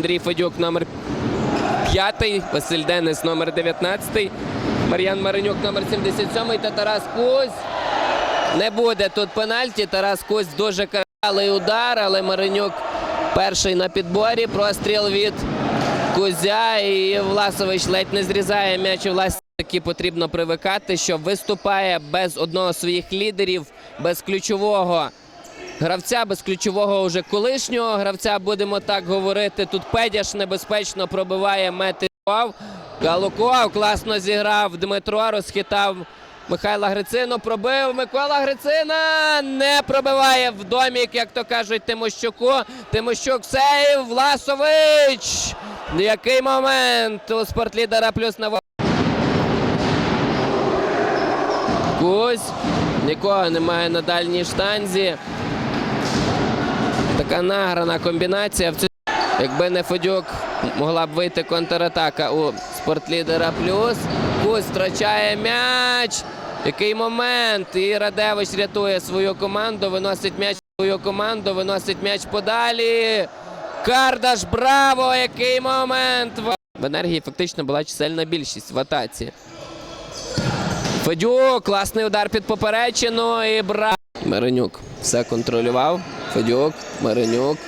Андрій Федюк номер 5, Василь Денис номер 19, Мар'ян Маринюк номер 77 та Тарас Кузь. Не буде тут пенальті. Тарас Кузь дуже каралий удар, але Маринюк перший на підборі. Простріл від Кузя і Власович ледь не зрізає м'яч. І Власович таки потрібно привикати, що виступає без одного з своїх лідерів, без ключового гравця, без ключового уже колишнього гравця, будемо так говорити. Тут Педяш небезпечно пробиває мети. Галуков класно зіграв. Дмитро розхитав Михайла Грицину. Пробив Микола Грицина. Не пробиває в домік, як то кажуть, Тимощуку. Тимощук сейв. Власович. Який момент у спортлідера плюс на Кузь. Нікого немає на дальній штанзі. Така награна комбінація. Якби не Федюк, могла б вийти контратака у спортлідера плюс. Кузь втрачає м'яч. Який момент? І Радевич рятує свою команду, виносить м'яч свою команду, виносить м'яч подалі. Кардаш, браво! Який момент! В енергії фактично була чисельна більшість в атаці. Федюк, класний удар під поперечину і бра. Маринюк все контролював. Федюк, Маринюк.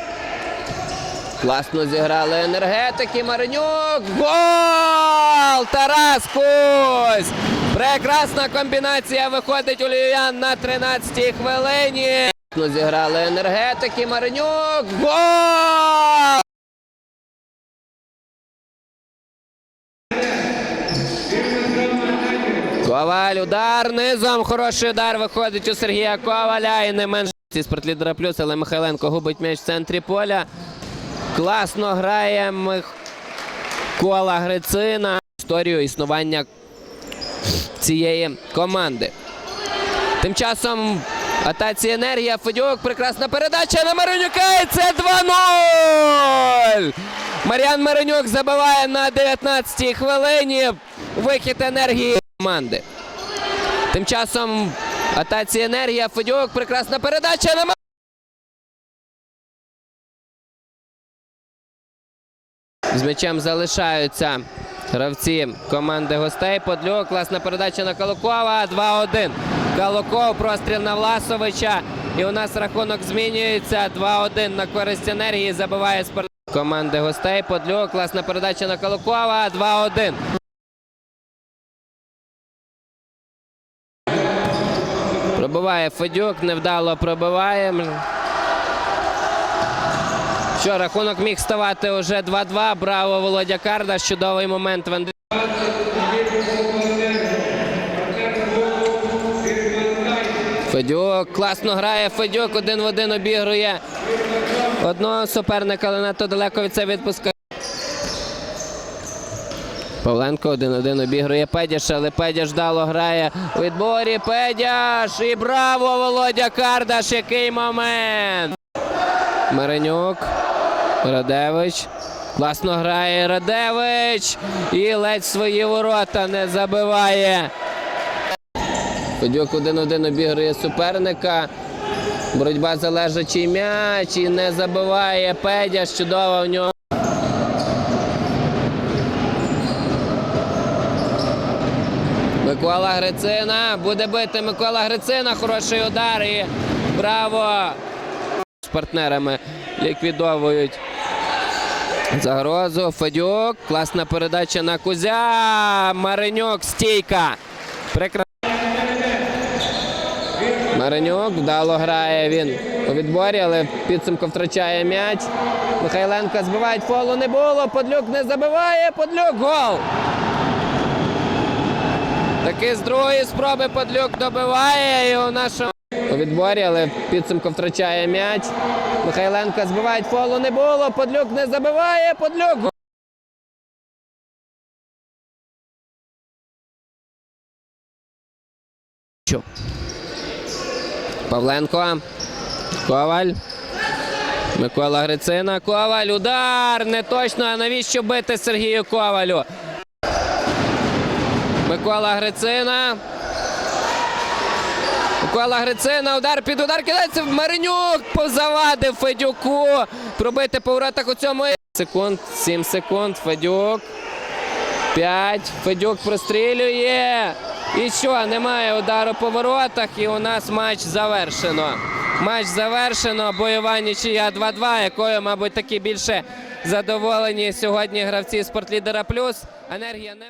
Класно зіграли енергетики. Маринюк. Гол! Тарас Кузь! Прекрасна комбінація виходить у Львів'ян на 13-й хвилині. Класно зіграли енергетики. Маринюк. Гол! Коваль, удар низом. Хороший удар виходить у Сергія Коваля. І не менше спортлідера плюс, але Михайленко губить м'яч в центрі поля. Класно грає Микола Грицина. Історію існування цієї команди. Тим часом атаці енергія. Федюк. Прекрасна передача на Маринюка. І це 2-0. Мар'ян Маринюк забиває на 19-й хвилині. Вихід енергії команди. Тим часом атаці енергія. Федюк. Прекрасна передача на З м'ячем залишаються гравці команди гостей. Подлюк, класна передача на Калукова. 2-1. Калуков, простріл на Власовича. І у нас рахунок змінюється. 2-1 на користь енергії. Забиває спорт команди гостей. Подлюк, класна передача на Калукова. 2-1. Пробиває Федюк, невдало пробиває. Що, рахунок міг ставати уже 2-2. Браво, Володя Кардаш. Чудовий момент. Федюк класно грає. Федюк один в один обігрує одного суперника, але надто далеко від себе відпускає. Павленко один-один обігрує Педяш, але Педяш дало грає у відборі. Педяш! І браво, Володя Кардаш! Який момент! Маринюк. Радевич. Класно грає Радевич. І ледь свої ворота не забиває. Федюк один-один обігрує суперника. Боротьба за лежачий м'яч і не забиває. Педяш. Чудова в нього. Микола Грицина. Буде бити Микола Грицина. Хороший удар. І браво! З партнерами ліквідовують загрозу. Федюк. Класна передача на Кузя. Маринюк. Стійка. Прекрасно. Маринюк вдало грає він у відборі, але підсумку втрачає м'яч. Михайленко збивають фолу не було. Подлюк не забиває. Подлюк гол. Таки з другої спроби Подлюк добиває і у нашому у відборі, але підсумку втрачає м'яч. Михайленко збивають фолу не було. Подлюк не забиває. Подлюк. Павленко. Коваль. Микола Грицина. Коваль. Удар. Не точно. А навіщо бити Сергію Ковалю? Микола Грицина. Микола Грицина, удар під удар кидається. Маринюк позавадив Федюку. Пробити по воротах у цьому. Секунд, 7 секунд. Федюк. 5. Федюк прострілює. І що? Немає удару по воротах. І у нас матч завершено. Матч завершено. Бойова нічия 2-2, якою, мабуть, таки більше задоволені сьогодні гравці спортлідера плюс. Енергія не